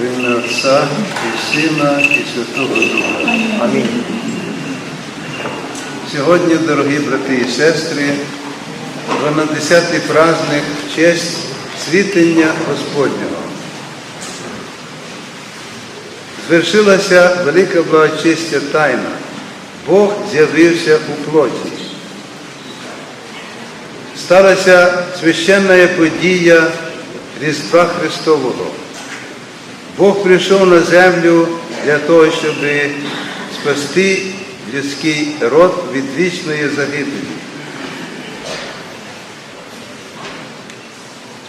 В ім'я Отця і Сина, і Святого Духа. Амінь. Сьогодні, дорогі брати і сестри, 12-й праздник в честь світення Господнього. Звершилася велика благочестя тайна. Бог з'явився у плоті. Сталася священна подія Різдва Христового. Бог прийшов на землю для того, щоб спасти людський род від вічної загибелі.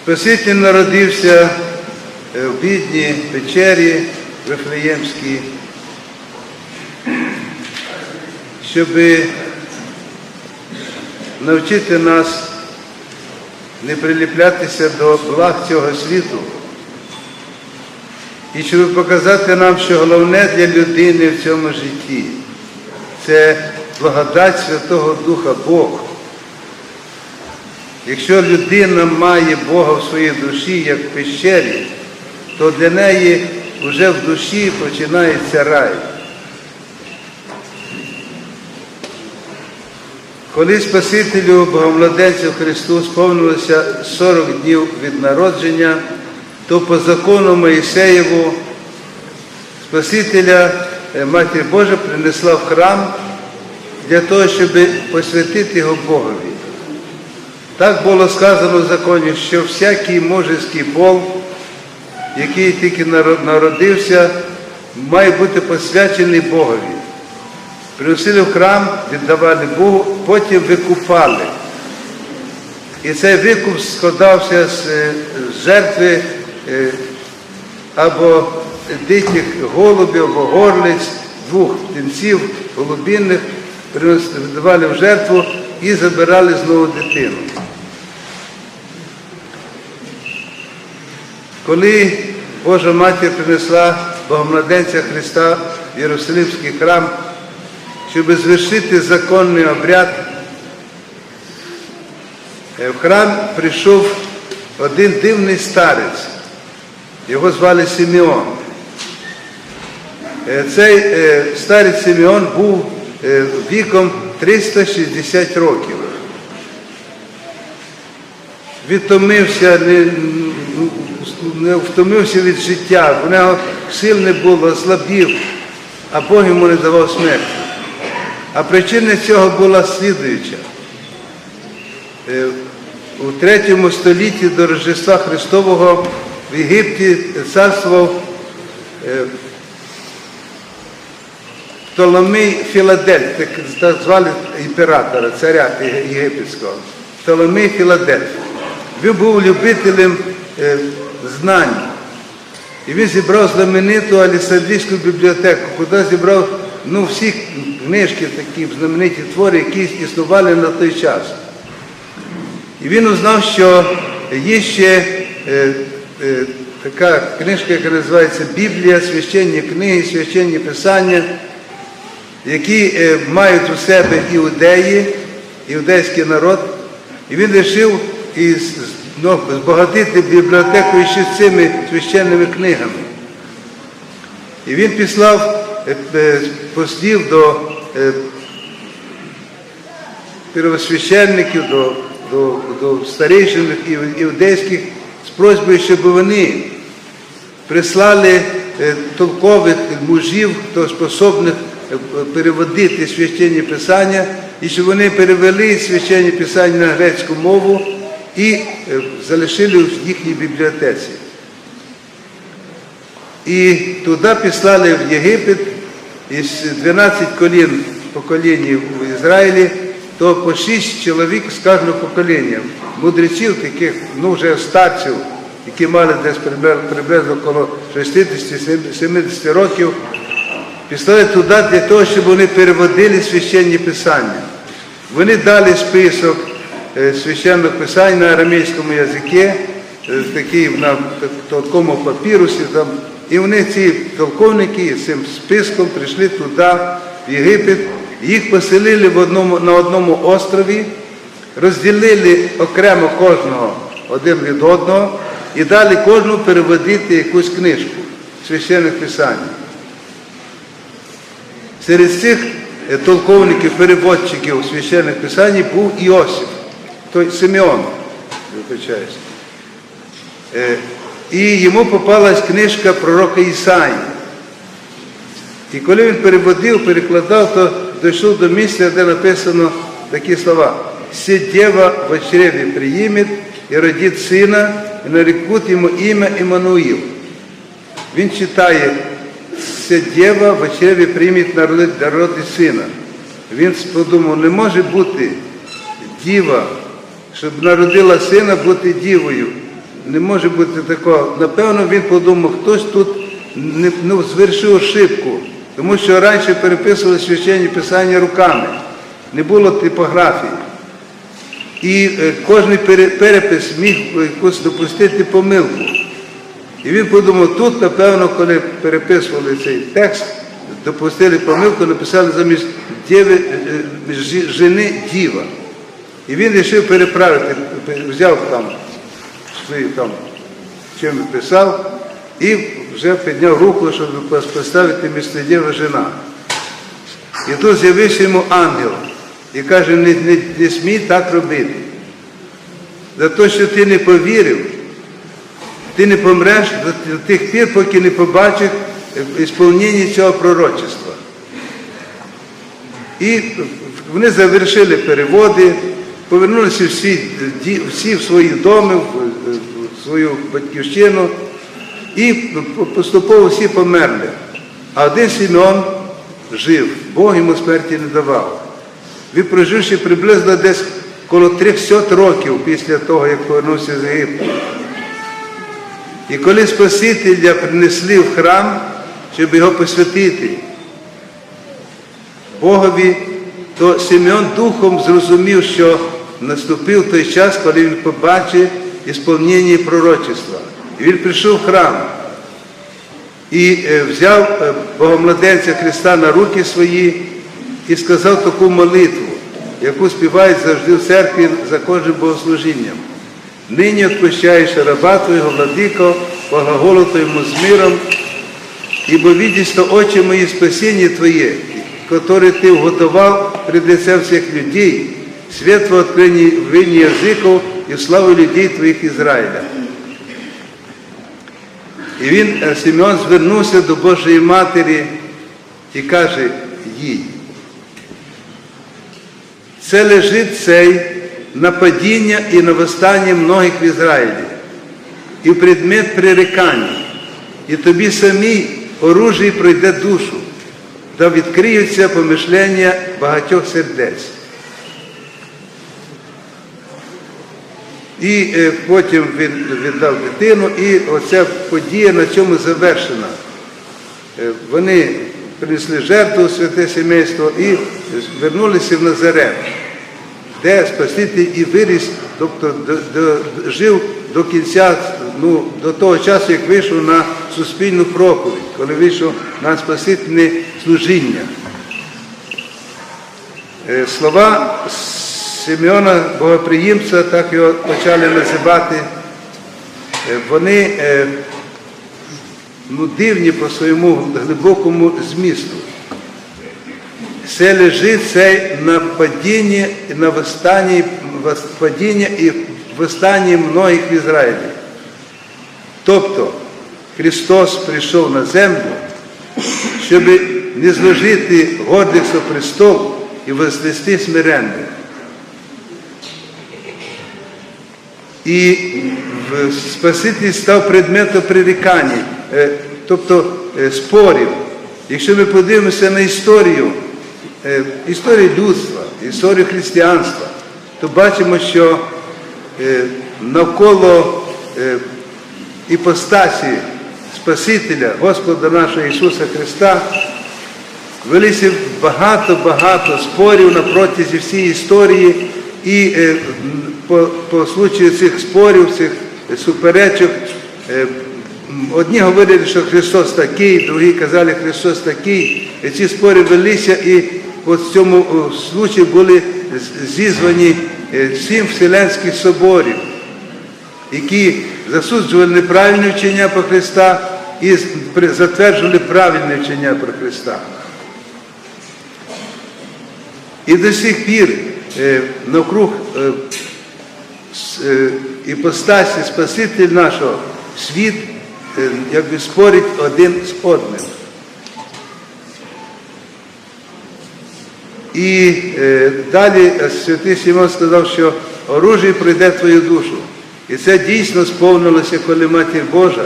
Спаситель народився е, в бідній печері Вифлеємській, щоб навчити нас не приліплятися до благ цього світу. І щоб показати нам, що головне для людини в цьому житті це благодать Святого Духа Бог. Якщо людина має Бога в своїй душі, як в пещері, то для неї вже в душі починається рай. Коли Спасителю Богомладенцю Христу сповнилося 40 днів від народження, то по закону Моїсеєву Спасителя е, Матір Божа принесла в храм для того, щоб посвятити його Богові. Так було сказано в законі, що всякий мужеський пол, який тільки народився, має бути посвячений Богові. Приносили в храм, віддавали Богу, потім викупали. І цей викуп складався з е, жертви або диких голубів, або горлиць, двох птенців голубінних, віддавали в жертву і забирали знову дитину. Коли Божа Матір принесла Богомладенця Христа в Єрусалимський храм, щоб звершити законний обряд, в храм прийшов один дивний старець, його звали Симеон. Цей старець Симеон був віком 360 років. Відтомився, не, не втомився від життя, в нього сил не було, ослабів, а Бог йому не давав смерті. А причина цього була слідуюча. У третьому столітті до Рождества Христового в Єгипті царствував Птоломей Філадельф, так звали імператора, царя єгипетського. Птоломей Філадельф. Він був любителем знань. І він зібрав знамениту Алісандрійську бібліотеку, куди зібрав ну, всі книжки, такі знамениті твори, які існували на той час. І він узнав, що є ще е, е, така книжка, яка називається Біблія, священні книги, священні писання, які е, мають у себе іудеї, іудейський народ. І він вирішив ну, збагатити бібліотеку ще цими священними книгами. І він післав послів до первосвященників, до, до, до старейшин іудейських з просьбою, щоб вони прислали толкових мужів, хто способних переводити священні писання, і щоб вони перевели священні писання на грецьку мову і залишили в їхній бібліотеці. І туди післали в Єгипет із 12 колін поколінь в Ізраїлі, то по 6 чоловік з кожного покоління, мудреців, таких, ну вже старців, які мали десь приблизно коло 60-70 років, післали туди для того, щоб вони переводили священні писання. Вони дали список священних писань на арамейському язикі, такий на такому папірусі, там і вони, ці толковники, з цим списком прийшли туди, в Єгипет, їх поселили в одному, на одному острові, розділили окремо кожного один від одного і дали кожному переводити якусь книжку. священних писань. Серед цих е, толковників, переводчиків священних писань був Іосиф, той Симеон, вибачаюсь. Е, І йому попалась книжка пророка Ісаї. І коли він переводив, перекладав, то дійшов до місця, де написано такі слова. «Се дева в чреві приїмет і родить сина, і нарекуть йому ім'я Іммануїл». Він читає, «Се дева в чреві приймет народить народить сина». Він подумав, не може бути діва, щоб народила сина бути дівою. Не може бути такого. Напевно, він подумав, хтось тут не, ну, звершив ошибку, тому що раніше переписували священні писання руками, не було типографії. І е, кожен перепис міг якусь допустити помилку. І він подумав, тут, напевно, коли переписували цей текст, допустили помилку, написали замість діви, е, е, жени діва. І він вирішив переправити, взяв там свою там, чим писав, і вже підняв руку, щоб поставити місце діва жена. І тут з'явився йому ангел і каже, не, не, не смій так робити. За те, що ти не повірив, ти не помреш до тих пір, поки не побачиш ісполнення цього пророчества. І вони завершили переводи, повернулися всі, всі в свої доми, в свою батьківщину, і поступово всі померли. А один Сімеон жив, Бог йому смерті не давав. Він проживши приблизно десь коло 300 років після того, як повернувся з Єгипту. І коли Спасителя принесли в храм, щоб його посвятити Богові, то Симеон духом зрозумів, що наступив той час, коли він побачив ісполнення пророчества. І він прийшов в храм і е, взяв е, Богомладенця Христа на руки свої і сказав таку молитву, яку співають завжди в церкві за кожним богослужінням. Нині відпущаєш раба Твого, владико, глаголу Твоєму з миром, ибо видишь, что очи мои спасение Твое, которое Ты уготовал пред лицем всех людей, свет во откровении языков и в славу людей Твоїх Ізраїля. І він, Симеон, звернувся до Божої Матері і каже їй, це лежить цей на падіння і на восстання многих в Ізраїлі, і предмет прирекання, і тобі самій оружій пройде душу, та відкриються помишлення багатьох сердець. І е, потім він віддав дитину, і оця подія на цьому завершена. Е, Вони принесли жертву святе сімейство і вернулися в Назарет, де Спаситель і виріс, тобто жив до кінця, ну, до того часу, як вийшов на суспільну проповідь, коли вийшов на спасительне служіння. Е, Слова Симеона Богоприємця, так його почали називати, е, вони е, ну, дивні по своєму глибокому змісту. Це лежить це на падінні, на восстанні, вос- падіння і восстанні многих в Ізраїлі. Тобто Христос прийшов на землю, щоб не зложити гордих со престол і возвести смиренних. І Спаситель став предметом прирікань, е, тобто е, спорів. Якщо ми подивимося на історію, історію людства, історію християнства, то бачимо, що е, навколо е, іпостасі Спасителя, Господа нашого Ісуса Христа, велися багато-багато спорів на протязі всієї історії, і е, по, по случаю цих спорів, цих суперечок, е, одні говорили, що Христос такий, другі казали, що Христос такий. І ці спори велися, і в цьому случаї були зізвані е, сім вселенських соборів які засуджували неправильне вчення по Христа і затверджували правильне вчення про Христа. І до сих пір е, навкруг е, е, іпостасі Спаситель нашого світ е, якби спорить один з одним. І е, далі святий Сімон сказав, що оружие пройде твою душу. І це дійсно сповнилося, коли Матір Божа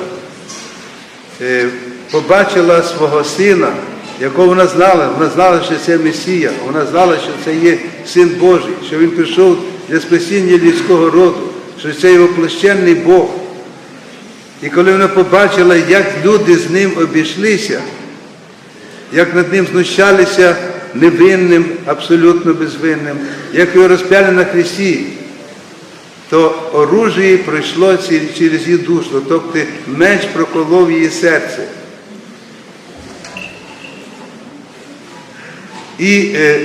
е, побачила свого сина, якого вона знала, вона знала, що це Месія, вона знала, що це є Син Божий, що він прийшов для спасіння людського роду, що це є воплощений Бог. І коли вона побачила, як люди з ним обійшлися, як над ним знущалися невинним, абсолютно безвинним, як його розп'яли на хресті, то оружие пройшло через її душу, тобто меч проколов її серце. І е,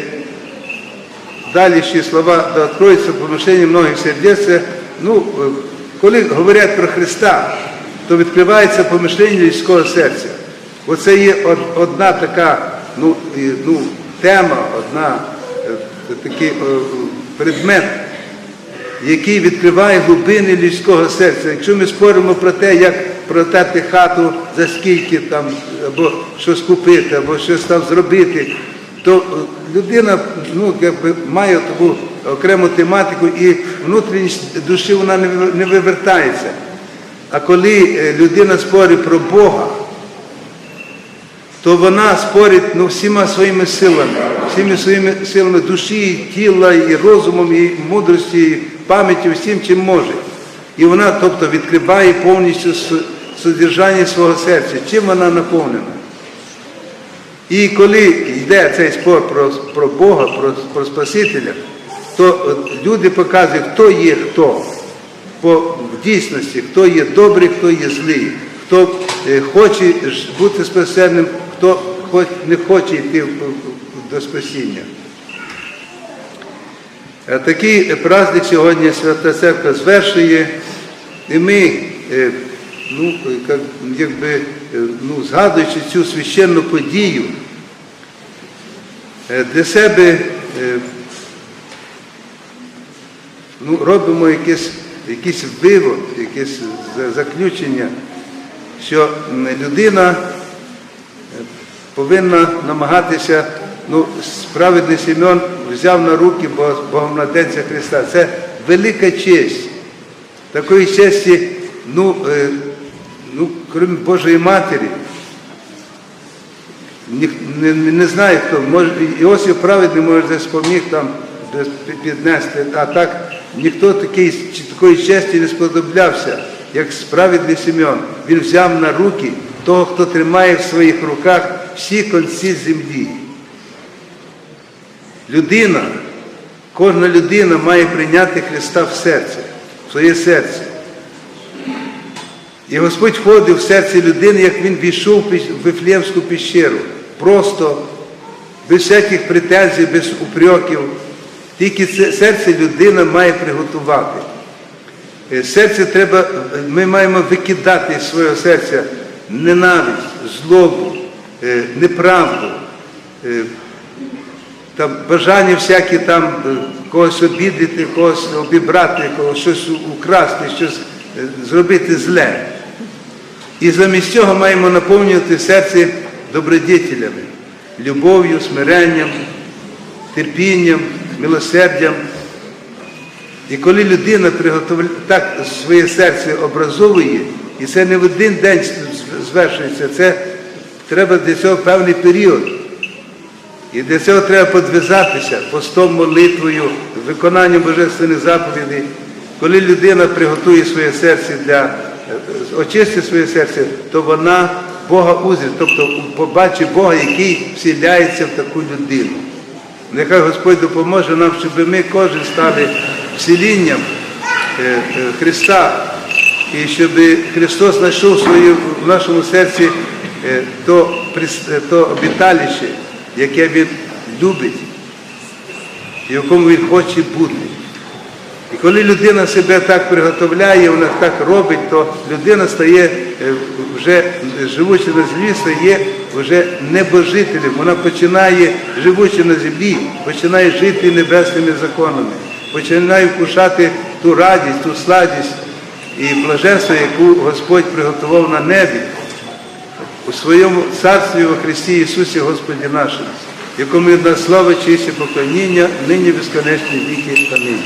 далі ще слова да откроется помишлення многих сердець. Ну, коли говорять про Христа, то відкривається помишлення людського серця. Оце є одна така ну, ну, тема, одна е, такий е, предмет, який відкриває глибини людського серця. Якщо ми споримо про те, як продати хату за скільки там, або щось купити, або щось там зробити, то е, людина ну, якби, має таку окрему тематику і внутрішність душі вона не вивертається. А коли людина спорить про Бога, то вона спорить ну, всіма своїми силами, всіми своїми силами душі, тіла, і розумом, і мудрості, і пам'яттю, всім, чим може. І вона, тобто, відкриває повністю содержання свого серця, чим вона наповнена. І коли йде цей спор про, про Бога, про, про Спасителя, то люди показують, хто є хто. По в дійсності, хто є добрий, хто є злий, хто е, хоче бути спасенним, хто хоч, не хоче йти до спасіння. Е, Такий праздник сьогодні Свята Церква звершує, і ми, е, ну, якби, е, ну, згадуючи цю священну подію, для себе ну, робимо якийсь, якийсь вивод, якесь заключення, що людина повинна намагатися, ну, справедний Сімеон взяв на руки Бо- Богомладенця Христа. Це велика честь. Такої честі, ну, е, ну крім Божої Матері, не, не, не знаю хто, може, Іосиф праведний може десь поміг там десь піднести, а так ніхто такий, такої честі не сподоблявся, як справедний Симеон. Він взяв на руки того, хто тримає в своїх руках всі кінці землі. Людина, кожна людина має прийняти Христа в серце, в своє серце. І Господь входив в серце людини, як він війшов в Вифлеємську піщеру. Просто, без всяких претензій, без упреків. Тільки це серце людина має приготувати. Е, Серце треба, ми маємо викидати з свого серця ненависть, злобу, неправду, е, там бажання всякі там е, когось обідати, когось обібрати, когось щось украсти, щось е, зробити зле. І замість цього маємо наповнювати серце добродетелями, любов'ю, смиренням, терпінням, милосердям. І коли людина так своє серце образовує, і це не в один день звершується, це треба для цього певний період. І для цього треба подвизатися постом, молитвою, виконанням божественних заповідей. Коли людина приготує своє серце для е, очистить своє серце, то вона Бога узрить, тобто побачить Бога, який вселяється в таку людину. Нехай Господь допоможе нам, щоб ми кожен стали вселінням е, е, Христа, і щоб Христос знайшов в нашому серці то, е, то обіталище, яке Він любить, в якому Він хоче бути. І коли людина себе так приготовляє, вона так робить, то людина стає е, вже живучи на землі, стає вже небожителем. Вона починає, живучи на землі, починає жити небесними законами, починає вкушати ту радість, ту сладість і блаженство, яку Господь приготував на небі у своєму царстві во Христі Ісусі Господі нашому, якому від слава, честь і поклоніння, нині безконечні віки. Амінь.